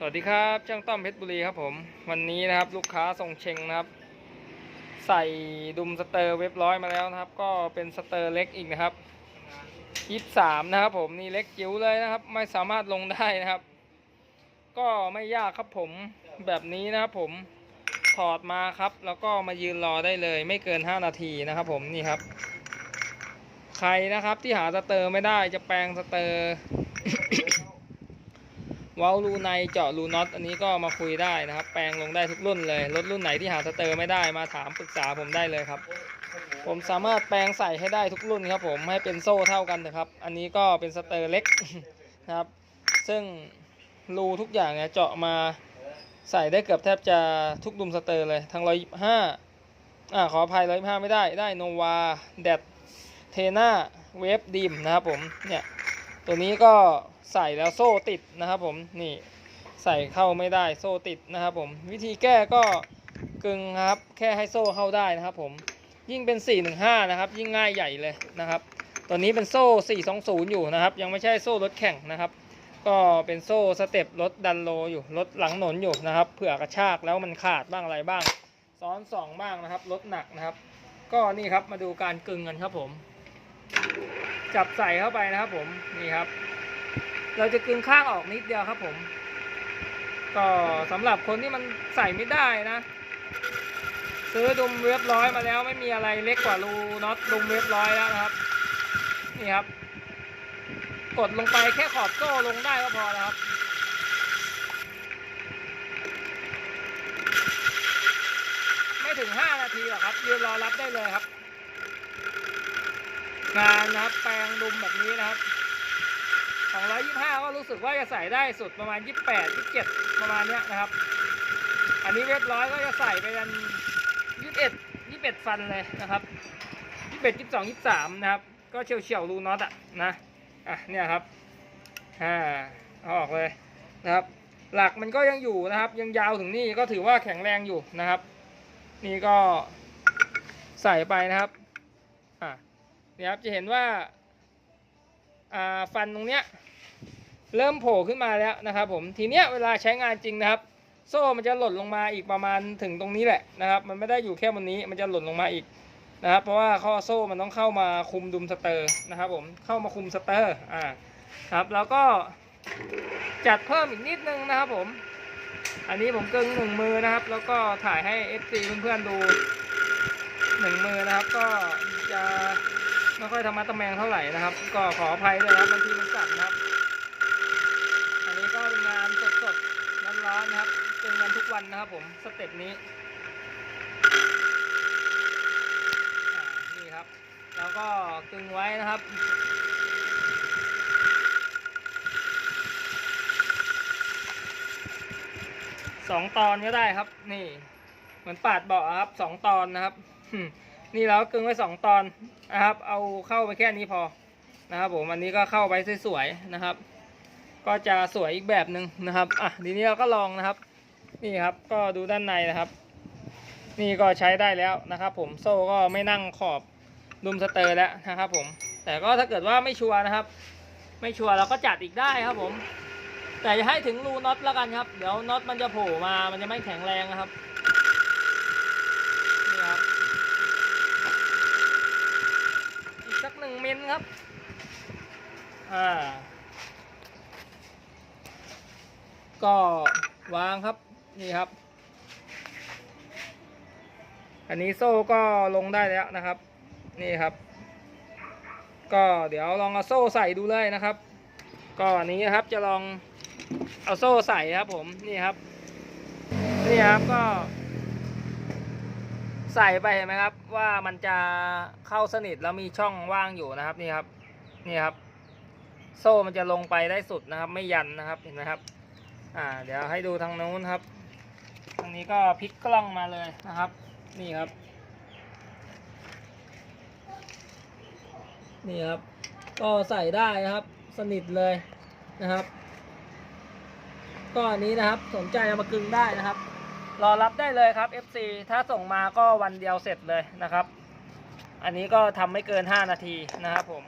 สวัสดีครับช่างต้อมเพชรบุรีครับผมวันนี้นะครับลูกค้าส่งเชงนะครับ ใส่ดุมสเตอร์เว็บร้อยมาแล้วนะครับ ก็เป็นสเตอร์เล็กอีกนะครับยี่สามนะครับ ผมนี่เล็กจิ๋วเลยนะครับ ไม่สามารถลงได้นะครับ ก็ไม่ยากครับผมแบบนี้นะครับผมถอดมาครับ แล้วก็มายืนรอได้เลย ไม่เกิน5นาทีนะครับ ผมนี่ครับ ใครนะครับที่หาสเตอร์ไม่ได้จะแปลงสเตอร์ ว้ารูในเจาะรูน็อตอันนี้ก็มาคุยได้นะครับ แปลงลงได้ทุกรุ่นเลย รถรุ่นไหนที่หาสเตอร์ไม่ได้มาถามปรึกษาผมได้เลยครับ ผมสามารถแปลงใส่ให้ได้ทุกรุ่นครับ ผมให้เป็นโซ่เท่ากันนะครับ อันนี้ก็เป็นสเตอร์เล็กนะครับ ซึ่งรูทุกอย่างเนี่ยเจาะมาใส่ได้เกือบแทบจะทุกดุมสเตอร์เลยทั้งร้อยห้าอ่าขออภัยร้อยห้าไม่ได้ได้โนวาแดดเทน่าเวฟดีมนะครับผมเนี่ย ตัวนี้ก็ใส่แล้วโซ่ติดนะครับผมนี่ใส่เข้าไม่ได้โซ่ติดนะครับผมวิธีแก้ก็กึงครับแค่ให้โซ่เข้าได้นะครับผมยิ่งเป็น 415 นะครับ ยิ่งง่ายใหญ่เลยนะครับ ตัวนี้เป็นโซ่ 420 อยู่นะครับ ยังไม่ใช่โซ่รถแข่งนะครับ ก็เป็นโซ่สเต็ปรถดันโลอยู่รถหลังหนนอยู่นะครับเผื่อกระชากแล้วมันขาดบ้างอะไรบ้าง ซ้อนสองบ้างนะครับรถหนักนะครับ ก็นี่ครับมาดูการกึงกันครับผม จับใส่เข้าไปนะครับผมนี่ครับ เราจะกึงข้างออกนิดเดียวครับผม ก็สำหรับคนที่มันใส่ไม่ได้นะ ซื้อดุมเว็บร้อยมาแล้วไม่มีอะไรเล็กกว่ารูน็อตดุมเว็บร้อยแล้วนะครับ นี่ครับ กดลงไปแค่ขอบโซ่ลงได้ก็พอแล้วครับไม่ถึง 5 นาทีหรอกครับยืนรอรับได้เลยครับ งานนะครับ แปลงดุมแบบนี้นะครับ225 ก็รู้สึกว่าจะใส่ได้สุดประมาณ 28 27 ประมาณเนี้ยนะครับ อันนี้เว็บร้อยก็จะใส่ไปกัน 21 21 ฟันเลยนะครับ 21 22 23 นะครับ ก็เฉียวเฉียวรูน็อตอะนะอะเนี่ยครับอ่าเอาออกเลยนะครับ หลักมันก็ยังอยู่นะครับ ยังยาวถึงนี่ก็ถือว่าแข็งแรงอยู่นะครับ นี่ก็ใส่ไปนะครับอะ นี่ครับจะเห็นว่าอ่าฟันตรงเนี้ยเริ่มโผล่ขึ้นมาแล้วนะครับผมทีเนี้ยเวลาใช้งานจริงนะครับ โซ่มันจะหล่นลงมาอีกประมาณถึงตรงนี้แหละนะครับ มันไม่ได้อยู่แค่บนนี้มันจะหล่นลงมาอีกนะครับ เพราะว่าข้อโซ่มันต้องเข้ามาคุมดุมสเตอร์นะครับ ผมเข้ามาคุมสเตอร์อ่าครับแล้วก็จัดเพิ่มอีกนิดนึงนะครับผม อันนี้ผมกึ่งหนึ่งมือนะครับ แล้วก็ถ่ายให้ FC เพื่อนๆดูหนึ่งมือนะครับ ก็จะ ไม่ค่อยธรรมะตะแมงเท่าไหร่นะครับ ก็ขออภัยด้วยนะครับบางทีมันสั่นนะครับ อันนี้ก็เป็นงานสดๆร้อนๆนะครับเป็นงานทุกวันนะครับ ผมสเต็ปนี้นี่ครับ แล้วก็กึงไว้นะครับสองตอนก็ได้ครับ นี่ เหมือนปาดเบาะครับสองตอนนะครับ นี่เรากึงไว้สองตอนนะครับ เอาเข้าไปแค่นี้พอนะครับผมอันนี้ก็เข้าไปสวยๆนะครับ ก็จะสวยอีกแบบหนึ่งนะครับอะทีนี้เราก็ลองนะครับ นี่ครับก็ดูด้านในนะครับ นี่ก็ใช้ได้แล้วนะครับ ผมโซ่ก็ไม่นั่งขอบดุมสเตอร์แล้วนะครับ ผม แต่ก็ถ้าเกิดว่าไม่ชัวร์นะครับ ไม่ชัวร์เราก็จัดอีกได้ครับผม แต่อย่าให้ถึงรูน็อตแล้วกันครับ เดี๋ยวน็อตมันจะโผล่มามันจะไม่แข็งแรงนะครับ นี่ครับ อีกสักหนึ่งมิล ครับ อ่า ก็วางครับ นี่ครับ อันนี้โซ่ก็ลงได้แล้วนะครับ นี่ครับ ก็เดี๋ยวลองเอาโซ่ใส่ดูเลยนะครับ ก็อันนี้ครับจะลองเอาโซ่ใส่ครับผม นี่ครับ นี่ครับก็ ใส่ไปเห็นไหมครับ ว่ามันจะเข้าสนิทแล้วมีช่องว่างอยู่นะครับนี่ครับนี่ครับ โซ่มันจะลงไปได้สุดนะครับ ไม่ยันนะครับเห็นไหมครับ อ่า เดี๋ยวให้ดูทางนู้นครับทางนี้ก็พลิกกล้องมาเลยนะครับ นี่ครับ นี่ครับ ก็ใส่ได้นะครับ สนิทเลยนะครับ ก็อันนี้นะครับ สนใจเอามากึงได้นะครับ รอรับได้เลยครับ FC ถ้าส่งมาก็วันเดียวเสร็จเลยนะครับ อันนี้ก็ทำไม่เกิน 5 นาทีนะครับผม